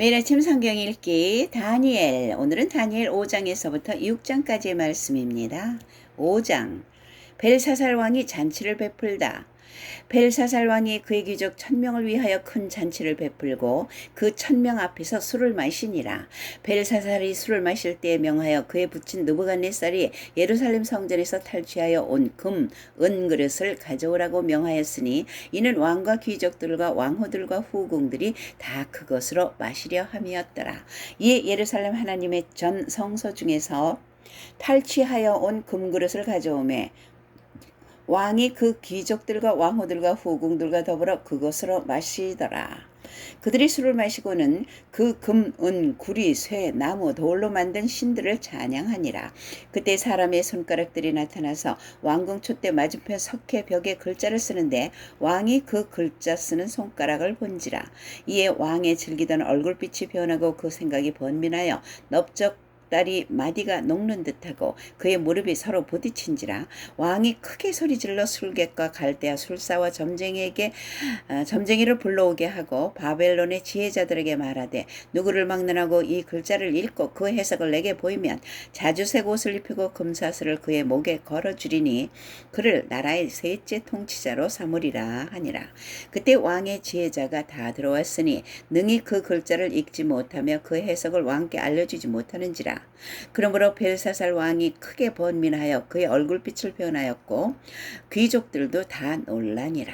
매일 아침 성경 읽기 다니엘 오늘은 다니엘 5장에서부터 6장까지의 말씀입니다. 5장 벨사살 왕이 잔치를 베풀다. 벨사살 왕이 그의 귀족 천명을 위하여 큰 잔치를 베풀고 그 천명 앞에서 술을 마시니라. 벨사살이 술을 마실 때에 명하여 그의 붙인 느부갓네살이 예루살렘 성전에서 탈취하여 온 금, 은 그릇을 가져오라고 명하였으니 이는 왕과 귀족들과 왕후들과 후궁들이 다 그것으로 마시려 함이었더라. 이에 예루살렘 하나님의 전 성소 중에서 탈취하여 온 금그릇을 가져오매 왕이 그 귀족들과 왕후들과 후궁들과 더불어 그것으로 마시더라. 그들이 술을 마시고는 그 금, 은, 구리, 쇠, 나무, 돌로 만든 신들을 찬양하니라. 그때 사람의 손가락들이 나타나서 왕궁 촛대 맞은편 석회 벽에 글자를 쓰는데 왕이 그 글자 쓰는 손가락을 본지라. 이에 왕의 즐기던 얼굴빛이 변하고 그 생각이 번민하여 넓적 딸이 마디가 녹는 듯하고 그의 무릎이 서로 부딪힌지라 왕이 크게 소리질러 술객과 갈대아 술사와 점쟁이에게 어, 점쟁이를 불러오게 하고 바벨론의 지혜자들에게 말하되 누구를 막론하고 이 글자를 읽고 그 해석을 내게 보이면 자주색 옷을 입히고 금사슬을 그의 목에 걸어 주리니 그를 나라의 셋째 통치자로 삼으리라 하니라. 그때 왕의 지혜자가 다 들어왔으니 능히 그 글자를 읽지 못하며 그 해석을 왕께 알려주지 못하는지라 그러므로 벨사살 왕이 크게 번민하여 그의 얼굴빛을 변하였고 귀족들도 다 놀라니라.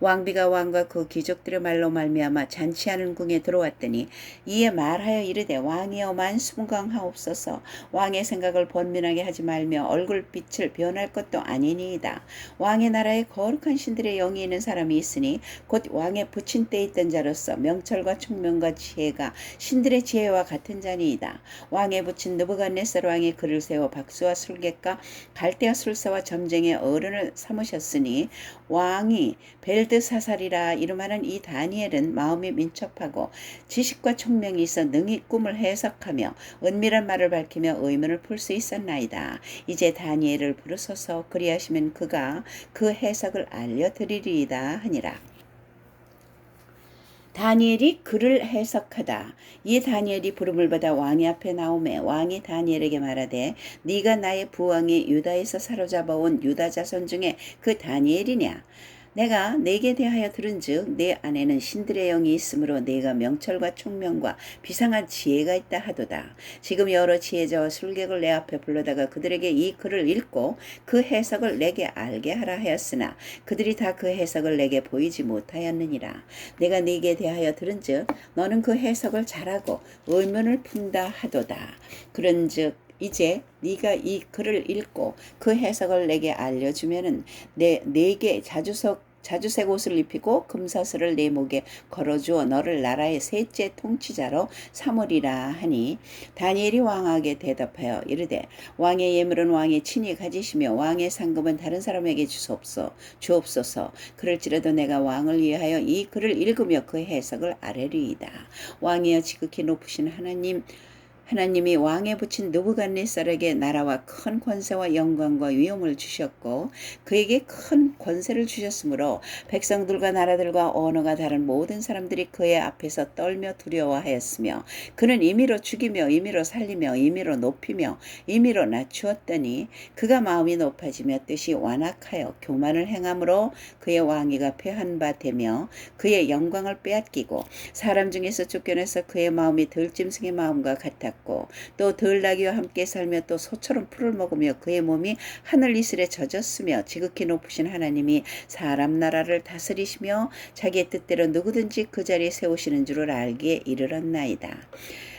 왕비가 왕과 그 귀족들의 말로 말미암아 잔치하는 궁에 들어왔더니 이에 말하여 이르되 왕이여 만순강하옵소서 왕의 생각을 번민하게 하지 말며 얼굴빛을 변할 것도 아니니이다. 왕의 나라에 거룩한 신들의 영이 있는 사람이 있으니 곧 왕의 붙인 때 있던 자로서 명철과 총명과 지혜가 신들의 지혜와 같은 자니이다. 왕의 붙인 느부갓네살 왕이 그를 세워 박수와 술객과 갈대와 술사와 점쟁의 어른을 삼으셨으니 왕이 벨드사살이라 이름하는 이 다니엘은 마음이 민첩하고 지식과 총명이 있어 능히 꿈을 해석하며 은밀한 말을 밝히며 의문을 풀 수 있었나이다. 이제 다니엘을 부르소서 그리하시면 그가 그 해석을 알려드리리이다 하니라. 다니엘이 글을 해석하다. 이 다니엘이 부름을 받아 왕이 앞에 나오매 왕이 다니엘에게 말하되 네가 나의 부왕이 유다에서 사로잡아온 유다 자손 중에 그 다니엘이냐? 내가 내게 대하여 들은즉 내 안에는 신들의 영이 있으므로 내가 명철과 총명과 비상한 지혜가 있다 하도다. 지금 여러 지혜자와 술객을 내 앞에 불러다가 그들에게 이 글을 읽고 그 해석을 내게 알게 하라 하였으나 그들이 다 그 해석을 내게 보이지 못하였느니라. 내가 네게 대하여 들은즉 너는 그 해석을 잘하고 의문을 푼다 하도다. 그런즉 이제 네가 이 글을 읽고 그 해석을 내게 알려주면은 내 내게 자주석 자주색 옷을 입히고 금사슬을 내 목에 걸어주어 너를 나라의 셋째 통치자로 삼으리라 하니 다니엘이 왕에게 대답하여 이르되 왕의 예물은 왕이 친히 가지시며 왕의 상금은 다른 사람에게 주옵소 주옵소서. 그럴지라도 내가 왕을 위하여 이 글을 읽으며 그 해석을 아뢰리이다. 왕이여 지극히 높으신 하나님 하나님이 왕에 붙인 느부갓네살에게 나라와 큰 권세와 영광과 위엄을 주셨고 그에게 큰 권세를 주셨으므로 백성들과 나라들과 언어가 다른 모든 사람들이 그의 앞에서 떨며 두려워하였으며 그는 임의로 죽이며 임의로 살리며 임의로 높이며 임의로 낮추었더니 그가 마음이 높아지며 뜻이 완악하여 교만을 행함으로 그의 왕위가 패한 바 되며 그의 영광을 빼앗기고 사람 중에서 쫓겨내서 그의 마음이 들짐승의 마음과 같았고 살았고 또 들나귀와 함께 살며 또 소처럼 풀을 먹으며 그의 몸이 하늘 이슬에 젖었으며 지극히 높으신 하나님이 사람 나라를 다스리시며 자기의 뜻대로 누구든지 그 자리에 세우시는 줄을 알기에 이르렀나이다.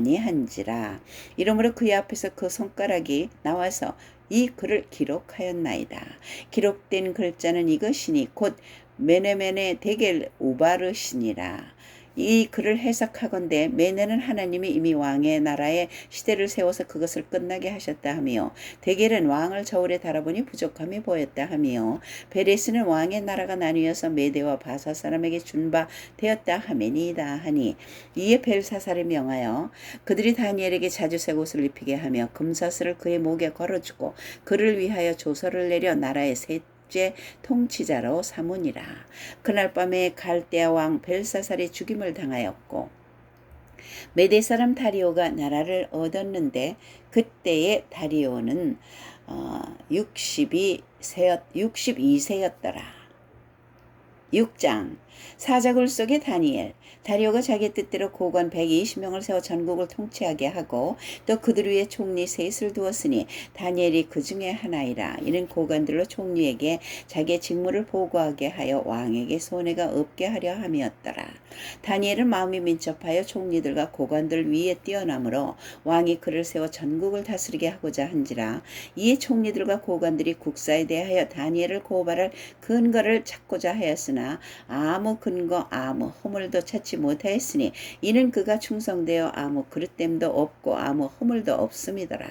아니한지라 이러므로 그의 앞에서 그 손가락이 나와서 이 글을 기록하였나이다. 기록된 글자는 이것이니 곧 메네메네 데겔 우바르시니라. 이 글을 해석하건대 매내는 하나님이 이미 왕의 나라에 시대를 세워서 그것을 끝나게 하셨다 하며 대겔은 왕을 저울에 달아보니 부족함이 보였다 하며 베레스는 왕의 나라가 나뉘어서 메대와 바사 사람에게 준바 되었다 하매니이다 하니 이에 벨사살을 명하여 그들이 다니엘에게 자주색 옷을 입히게 하며 금사슬을 그의 목에 걸어주고 그를 위하여 조서를 내려 나라의 셋 째 통치자로 삼으니라. 그날 밤에 갈대아 왕 벨사살이 죽임을 당하였고 메대 사람 다리오가 나라를 얻었는데 그때의 다리오는 어, 62세였, 62세였더라. 6장 사자굴 속의 다니엘. 다리오가 자기 뜻대로 고관 120명을 세워 전국을 통치하게 하고 또 그들 위에 총리 셋을 두었으니 다니엘이 그 중에 하나이라. 이는 고관들로 총리에게 자기의 직무를 보고하게 하여 왕에게 손해가 없게 하려 함이었더라. 다니엘은 마음이 민첩하여 총리들과 고관들 위에 뛰어나므로 왕이 그를 세워 전국을 다스리게 하고자 한지라. 이에 총리들과 고관들이 국사에 대하여 다니엘을 고발할 근거를 찾고자 하였으나 아무 근거 아무 허물도 찾지 못하였으니 이는 그가 충성되어 아무 그릇됨도 없고 아무 허물도 없음이더라.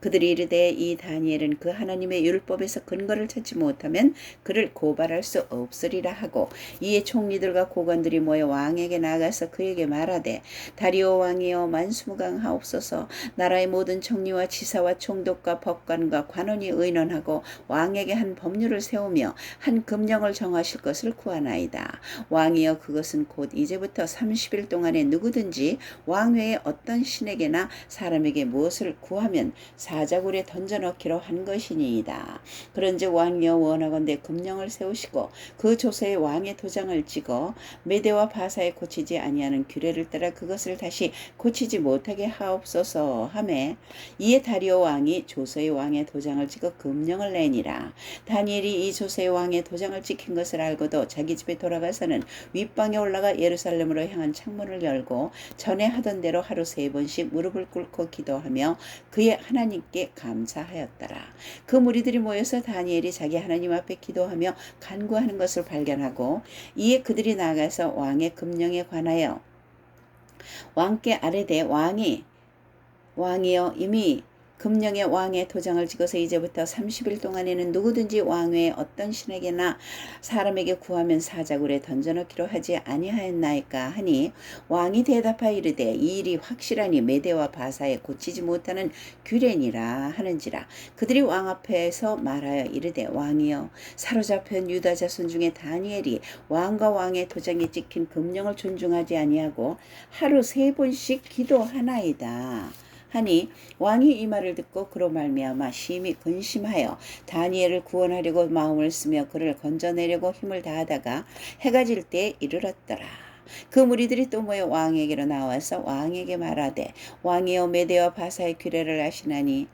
그들이 이르되 이 다니엘은 그 하나님의 율법에서 근거를 찾지 못하면 그를 고발할 수 없으리라 하고 이에 총리들과 고관들이 모여 왕에게 나가서 그에게 말하되 다리오 왕이여 만수무강하옵소서 나라의 모든 총리와 지사와 총독과 법관과 관원이 의논하고 왕에게 한 법률을 세우며 한 금령을 정하실 것을 구하나이다. 왕이여 그것은 곧 이제부터 30일 동안에 누구든지 왕외의 어떤 신에게나 사람에게 무엇을 구하면 사자굴에 던져 넣기로 한 것이니이다. 그런즉 왕이여 원하건대 금령을 세우시고 그 조서에 왕의 도장을 찍어 메대와 바사에 고치지 아니하는 규례를 따라 그것을 다시 고치지 못하게 하옵소서 하매 이에 다리오 왕이 조서의 왕의 도장을 찍어 금령을 내니라. 다니엘이 이 조서의 왕의 도장을 찍힌 것을 알고도 자기 집에 돌아가서 는 윗방에 올라가 예루살렘으로 향한 창문을 열고 전에 하던 대로 하루 세 번씩 무릎을 꿇고 기도하며 그의 하나님께 감사하였더라. 그 무리들이 모여서 다니엘이 자기 하나님 앞에 기도하며 간구하는 것을 발견하고 이에 그들이 나가서 왕의 금령에 관하여 왕께 아뢰되 왕이 왕이여 이미 금령의 왕의 도장을 찍어서 이제부터 30일 동안에는 누구든지 왕외의 어떤 신에게나 사람에게 구하면 사자굴에 던져넣기로 하지 아니하였나이까 하니 왕이 대답하여 이르되 이 일이 확실하니 메대와 바사에 고치지 못하는 규례니라 하는지라 그들이 왕 앞에서 말하여 이르되 왕이여 사로잡힌 유다 자손 중에 다니엘이 왕과 왕의 도장에 찍힌 금령을 존중하지 아니하고 하루 세 번씩 기도하나이다. 하니 왕이 이 말을 듣고 그로 말미암아 심히 근심하여 다니엘을 구원하려고 마음을 쓰며 그를 건져내려고 힘을 다하다가 해가 질때 이르렀더라. 그 무리들이 또 모여 왕에게로 나와서 왕에게 말하되 왕이여 메대와 바사의 규례를 아시나니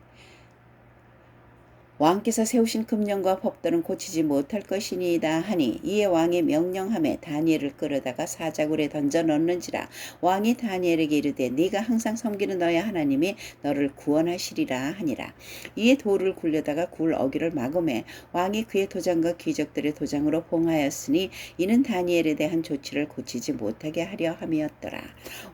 왕께서 세우신 금령과 법도는 고치지 못할 것이니이다 하니 이에 왕의 명령함에 다니엘을 끌어다가 사자굴에 던져 넣는지라 왕이 다니엘에게 이르되 네가 항상 섬기는 너의 하나님이 너를 구원하시리라 하니라. 이에 돌을 굴려다가 굴 어기를 막음해 왕이 그의 도장과 귀족들의 도장으로 봉하였으니 이는 다니엘에 대한 조치를 고치지 못하게 하려 함이었더라.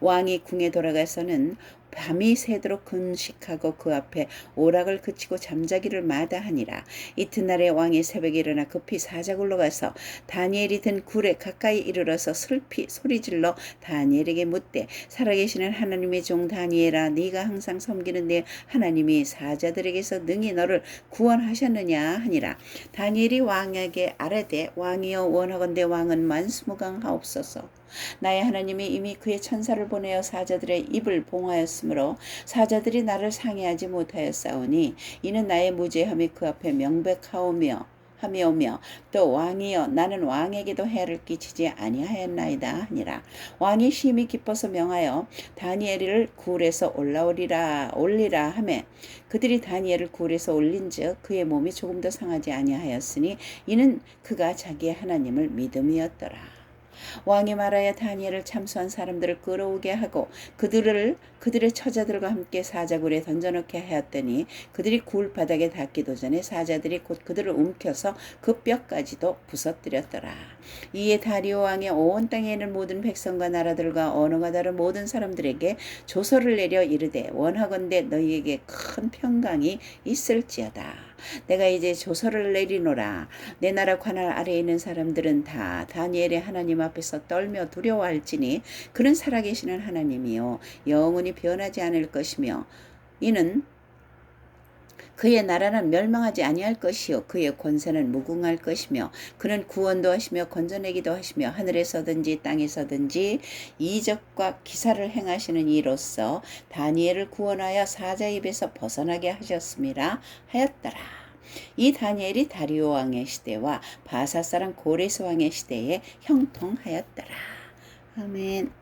왕이 궁에 돌아가서는 밤이 새도록 근식하고 그 앞에 오락을 그치고 잠자기를 마다하니라. 이튿날에 왕이 새벽에 일어나 급히 사자굴로 가서 다니엘이 든 굴에 가까이 이르러서 슬피 소리질러 다니엘에게 묻되 살아계시는 하나님의 종 다니엘아 네가 항상 섬기는 내 하나님이 사자들에게서 능히 너를 구원하셨느냐 하니라. 다니엘이 왕에게 아뢰되 왕이여 원하건대 왕은 만수무강하옵소서. 나의 하나님이 이미 그의 천사를 보내어 사자들의 입을 봉하였으므로 사자들이 나를 상해하지 못하였사오니 이는 나의 무죄함이 그 앞에 명백하오며 하며오며 또 왕이여 나는 왕에게도 해를 끼치지 아니하였나이다 하니라. 왕이 심히 기뻐서 명하여 다니엘을 굴에서 올라오리라 올리라 하매 그들이 다니엘을 굴에서 올린즉 그의 몸이 조금도 상하지 아니하였으니 이는 그가 자기의 하나님을 믿음이었더라 왕이 말하여 다니엘을 참수한 사람들을 끌어오게 하고 그들을 그들의 처자들과 함께 사자굴에 던져넣게 하였더니 그들이 굴 바닥에 닿기도 전에 사자들이 곧 그들을 움켜서 그 뼈까지도 부서뜨렸더라. 이에 다리오 왕의 온 땅에 있는 모든 백성과 나라들과 언어가 다른 모든 사람들에게 조서를 내려 이르되 원하건대 너희에게 큰 평강이 있을지어다. 내가 이제 조서를 내리노라. 내 나라 관할 아래에 있는 사람들은 다 다니엘의 하나님 앞에서 떨며 두려워할지니 그는 살아계시는 하나님이요 영원히 변하지 않을 것이며 이는 그의 나라는 멸망하지 아니할 것이요 그의 권세는 무궁할 것이며 그는 구원도 하시며 건져내기도 하시며 하늘에서든지 땅에서든지 이적과 기사를 행하시는 이로써 다니엘을 구원하여 사자 입에서 벗어나게 하셨음이라 하였더라. 이 다니엘이 다리오 왕의 시대와 바사 사람 고레스 왕의 시대에 형통하였더라. 아멘.